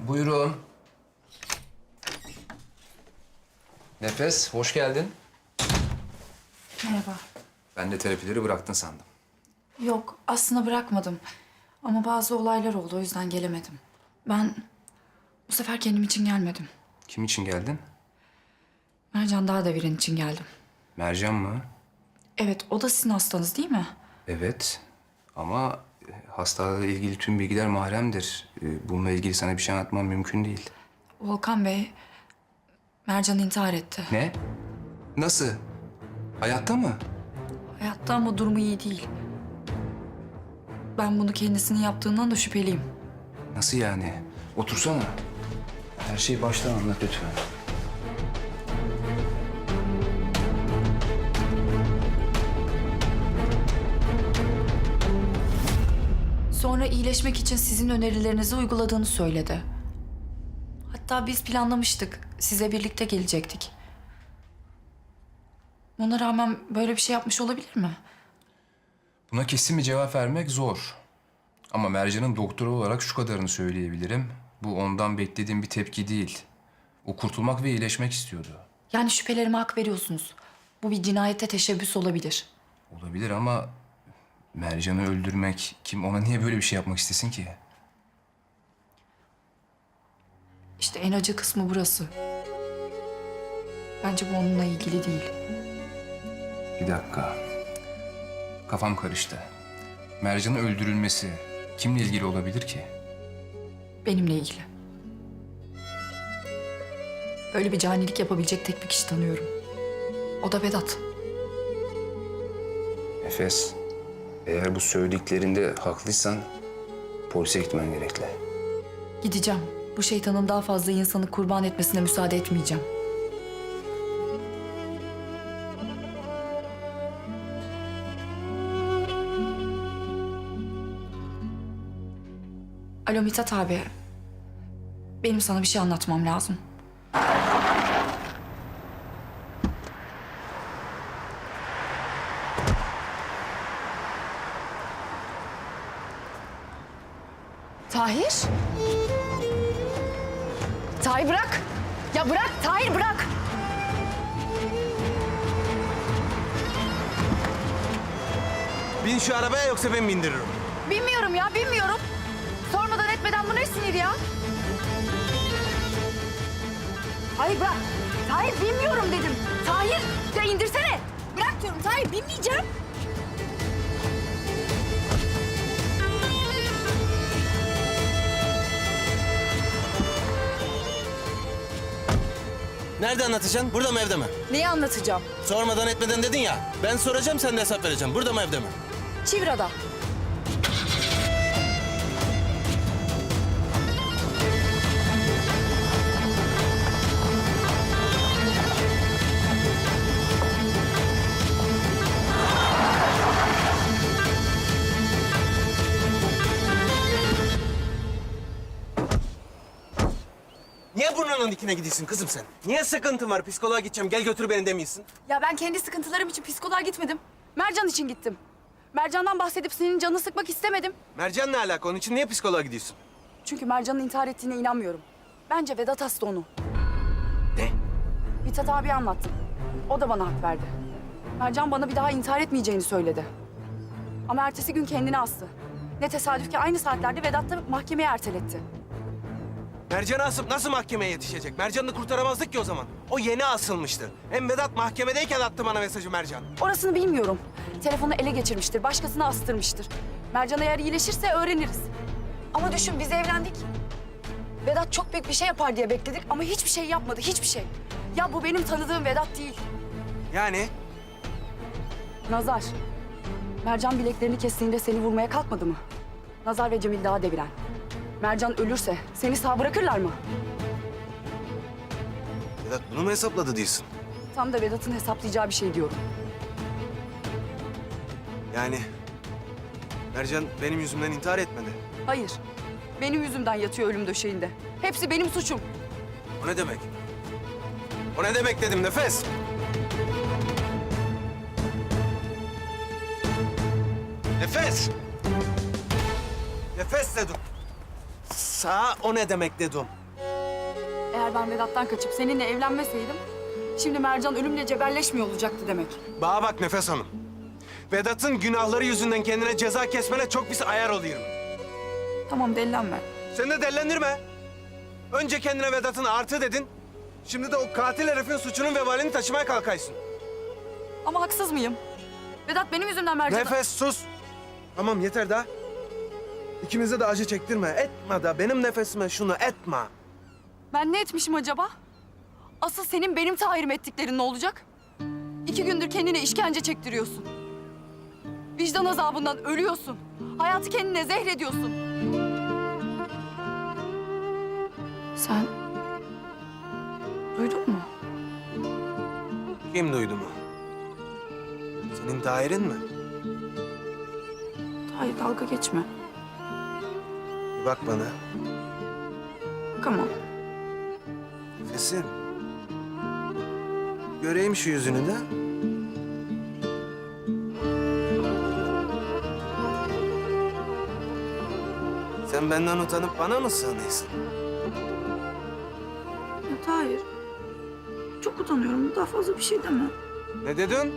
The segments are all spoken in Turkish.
Buyurun. Nefes, hoş geldin. Merhaba. Ben de terapileri bıraktın sandım. Yok, aslında bırakmadım. Ama bazı olaylar oldu, o yüzden gelemedim. Ben bu sefer kendim için gelmedim. Kim için geldin? Mercan Dağdeviren için geldim. Mercan mı? Evet, o da sizin hastanız değil mi? Evet. Ama hastalıkla ilgili tüm bilgiler mahremdir. E, Bununla ilgili sana bir şey anlatmam mümkün değil. Volkan Bey, Mercan intihar etti. Ne? Nasıl? Hayatta mı? Hayatta ama durumu iyi değil. Ben bunu kendisinin yaptığından da şüpheliyim. Nasıl yani? Otursana. Her şeyi baştan anlat lütfen. Sonra iyileşmek için sizin önerilerinizi uyguladığını söyledi. Hatta biz planlamıştık. Size birlikte gelecektik. Ona rağmen böyle bir şey yapmış olabilir mi? Buna kesin bir cevap vermek zor. Ama Mercan'ın doktoru olarak şu kadarını söyleyebilirim. Bu ondan beklediğim bir tepki değil. O kurtulmak ve iyileşmek istiyordu. Yani şüphelerime hak veriyorsunuz. Bu bir cinayete teşebbüs olabilir. Olabilir ama Mercan'ı öldürmek kim ona niye böyle bir şey yapmak istesin ki? İşte en acı kısmı burası. Bence bu onunla ilgili değil. Bir dakika. Kafam karıştı. Mercan'ın öldürülmesi kimle ilgili olabilir ki? Benimle ilgili. Böyle bir canilik yapabilecek tek bir kişi tanıyorum. O da Vedat. Efes, eğer bu söylediklerinde haklıysan polise gitmen gerekli. Gideceğim. Bu şeytanın daha fazla insanı kurban etmesine müsaade etmeyeceğim. Alo Mithat abi. Benim sana bir şey anlatmam lazım. Tahir? Tahir bırak. Ya bırak Tahir bırak. Bin şu arabaya yoksa ben bindiririm. Bilmiyorum ya bilmiyorum. Sormadan etmeden bu ne sinir ya? Hayır bırak. Tahir bilmiyorum dedim. Tahir ya indirsene. Bırak diyorum Tahir binmeyeceğim. Nerede anlatacaksın? Burada mı evde mi? Neyi anlatacağım? Sormadan etmeden dedin ya. Ben soracağım sen de hesap vereceğim. Burada mı evde mi? Çivra'da. Niye burnunun dikine gidiyorsun kızım sen? Niye sıkıntın var? Psikoloğa gideceğim. Gel götür beni demiyorsun. Ya ben kendi sıkıntılarım için psikoloğa gitmedim. Mercan için gittim. Mercan'dan bahsedip senin canını sıkmak istemedim. Mercan ne alaka? Onun için niye psikoloğa gidiyorsun? Çünkü Mercan'ın intihar ettiğine inanmıyorum. Bence Vedat hasta onu. Ne? Mithat abi anlattım. O da bana hak verdi. Mercan bana bir daha intihar etmeyeceğini söyledi. Ama ertesi gün kendini astı. Ne tesadüf ki aynı saatlerde Vedat da mahkemeye erteletti. Mercan'ı asıp nasıl mahkemeye yetişecek? Mercan'ı kurtaramazdık ki o zaman. O yeni asılmıştı. Hem Vedat mahkemedeyken attı bana mesajı Mercan. Orasını bilmiyorum. Telefonu ele geçirmiştir, başkasına astırmıştır. Mercan eğer iyileşirse öğreniriz. Ama düşün biz evlendik. Vedat çok büyük bir şey yapar diye bekledik ama hiçbir şey yapmadı, hiçbir şey. Ya bu benim tanıdığım Vedat değil. Yani Nazar. Mercan bileklerini kestiğinde seni vurmaya kalkmadı mı? Nazar ve Cemil daha deviren. Mercan ölürse seni sağ bırakırlar mı? Vedat bunu mu hesapladı diyorsun? Tam da Vedat'ın hesaplayacağı bir şey diyorum. Yani Mercan benim yüzümden intihar etmedi. Hayır. Benim yüzümden yatıyor ölüm döşeğinde. Hepsi benim suçum. O ne demek? O ne demek dedim Nefes? Nefes! Nefes dedim. Sağ o ne demek dedim. Eğer ben Vedat'tan kaçıp seninle evlenmeseydim... ...şimdi Mercan ölümle cebelleşmiyor olacaktı demek. Bana bak Nefes Hanım. Vedat'ın günahları yüzünden kendine ceza kesmene çok pis ayar oluyorum. Tamam dellenme. Sen de dellendirme. Önce kendine Vedat'ın artı dedin. Şimdi de o katil herifin suçunun vebalini taşımaya kalkaysın. Ama haksız mıyım? Vedat benim yüzümden Mercan'a... Nefes sus. Tamam yeter daha. İkimize de acı çektirme. Etme da benim nefesime şunu etme. Ben ne etmişim acaba? Asıl senin benim tahirim ettiklerin ne olacak? İki gündür kendine işkence çektiriyorsun. Vicdan azabından ölüyorsun. Hayatı kendine zehrediyorsun. Sen... Duydun mu? Kim duydu mu? Senin Tahir'in mi? Hayır dalga geçme. Bir bak bana. Bakamam. Nefesim. Göreyim şu yüzünü de. Sen benden utanıp bana mı sığınıyorsun? Hayır. Çok utanıyorum. Daha fazla bir şey deme. Ne dedin?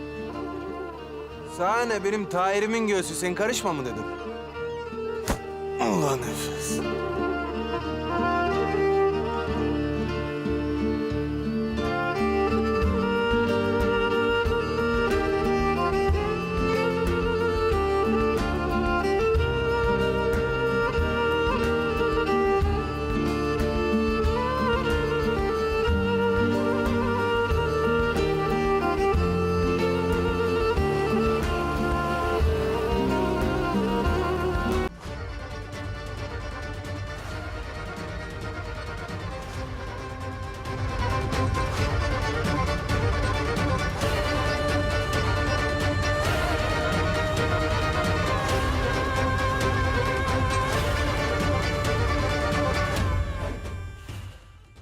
Sana ne benim Tahir'imin göğsü sen karışma mı dedin? Allah nefes.